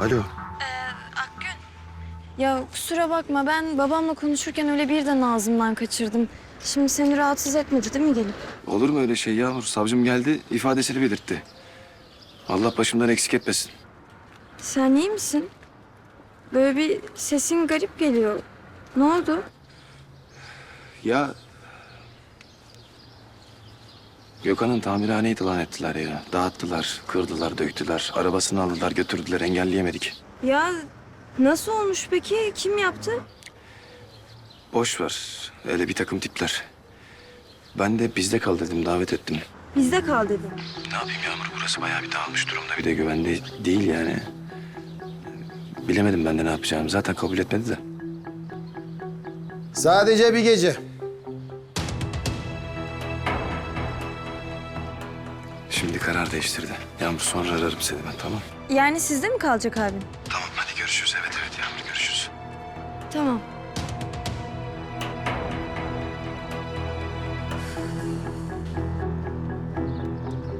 Alo. Akgün. Ya kusura bakma ben babamla konuşurken öyle birden ağzımdan kaçırdım. Şimdi seni rahatsız etmedi değil mi gelip? Olur mu öyle şey Yağmur? Savcım geldi, ifadesini belirtti. Allah başımdan eksik etmesin. Sen iyi misin? Böyle bir sesin garip geliyor. Ne oldu? Ya... Gökhan'ın tamirhaneyi talan ettiler ya. Dağıttılar, kırdılar, döktüler. Arabasını aldılar, götürdüler. Engelleyemedik. Ya nasıl olmuş peki? Kim yaptı? Boş ver. Öyle bir takım tipler. Ben de bizde kal dedim, davet ettim. Bizde kal dedim. Ne yapayım Yağmur? Burası bayağı bir dağılmış durumda. Bir de güvende değil yani. Bilemedim ben de ne yapacağımı. Zaten kabul etmedi de. Sadece bir gece. Şimdi karar değiştirdi. Yağmur sonra ararım seni ben tamam. Yani sizde mi kalacak abim? Tamam hadi görüşürüz. Evet evet Yağmur görüşürüz. Tamam.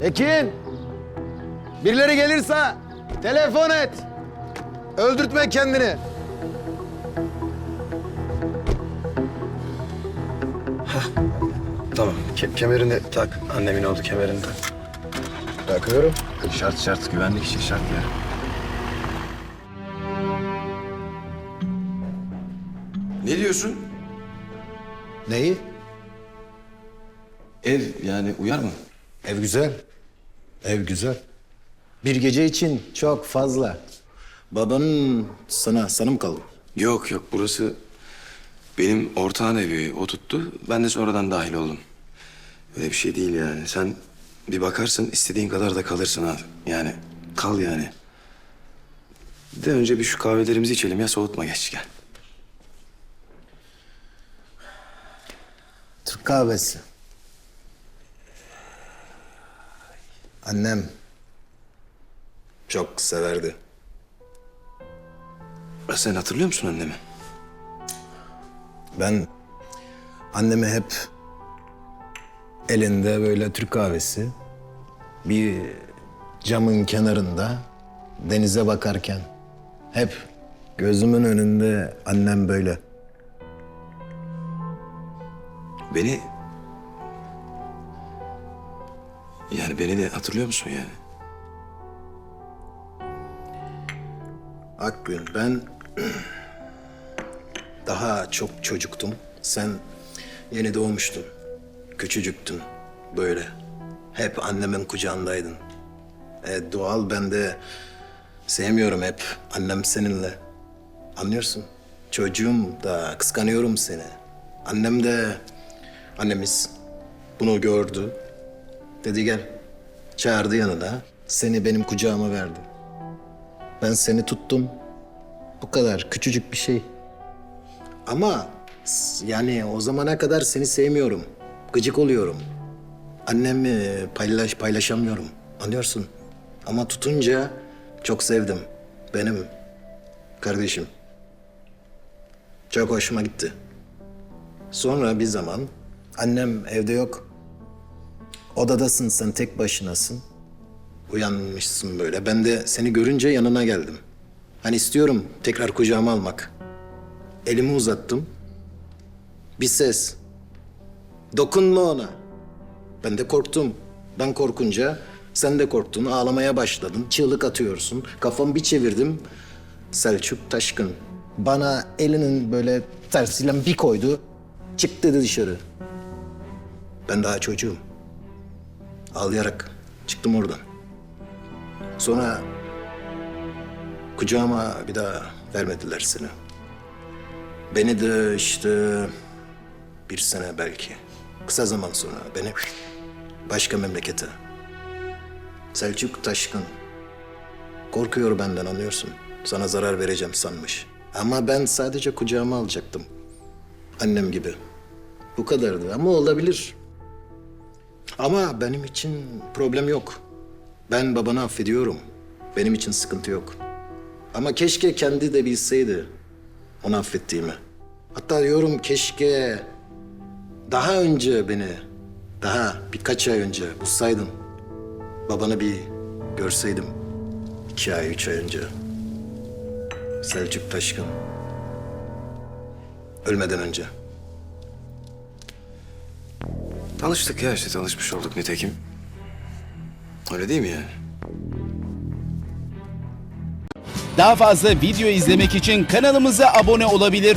Ekin. Birileri gelirse telefon et. Öldürtme kendini. Tamam. Ke- kemerini tak. Annemin oldu kemerini tak. Bakıyorum. Şart şart. Güvenlik için şart ya. Ne diyorsun? Neyi? Ev yani uyar mı? Ev güzel. Ev güzel. Bir gece için çok fazla. Babanın sana, sana mı kaldı? Yok yok burası benim ortağın evi. O tuttu. Ben de sonradan dahil oldum. Öyle bir şey değil yani. Sen bir bakarsın istediğin kadar da kalırsın ha. Yani kal yani. De önce bir şu kahvelerimizi içelim ya soğutma geç gel. Türk kahvesi. Annem çok severdi. Sen hatırlıyor musun annemi? Ben anneme hep elinde böyle Türk kahvesi bir camın kenarında denize bakarken hep gözümün önünde annem böyle. Beni... Yani beni de hatırlıyor musun yani? Akgün ben daha çok çocuktum. Sen yeni doğmuştun. Küçücüktün böyle. Hep annemin kucağındaydın. E, doğal ben de sevmiyorum hep annem seninle. Anlıyorsun? Çocuğum da kıskanıyorum seni. Annem de annemiz bunu gördü. Dedi gel. Çağırdı yanına. Seni benim kucağıma verdi. Ben seni tuttum. Bu kadar küçücük bir şey. Ama yani o zamana kadar seni sevmiyorum. Gıcık oluyorum. Annemi paylaş paylaşamıyorum. Anlıyorsun? Ama tutunca çok sevdim. Benim kardeşim. Çok hoşuma gitti. Sonra bir zaman annem evde yok. Odadasın sen tek başınasın. Uyanmışsın böyle. Ben de seni görünce yanına geldim. Hani istiyorum tekrar kucağıma almak. Elimi uzattım. Bir ses. Dokunma ona. Ben de korktum. Ben korkunca sen de korktun. Ağlamaya başladın. Çığlık atıyorsun. Kafamı bir çevirdim. Selçuk Taşkın. Bana elinin böyle tersiyle bir koydu. Çık dedi dışarı. Ben daha çocuğum. Ağlayarak çıktım oradan. Sonra kucağıma bir daha vermediler seni. Beni de işte bir sene belki, kısa zaman sonra beni başka memlekete. Selçuk Taşkın. Korkuyor benden anlıyorsun. Sana zarar vereceğim sanmış. Ama ben sadece kucağıma alacaktım. Annem gibi. Bu kadardı ama olabilir. Ama benim için problem yok. Ben babanı affediyorum. Benim için sıkıntı yok. Ama keşke kendi de bilseydi onu affettiğimi. Hatta diyorum keşke daha önce beni, daha birkaç ay önce bulsaydın. Babanı bir görseydim. iki ay, üç ay önce. Selçuk Taşkın. Ölmeden önce. Tanıştık ya işte tanışmış olduk nitekim. Öyle değil mi yani? Daha fazla video izlemek için kanalımıza abone olabilir.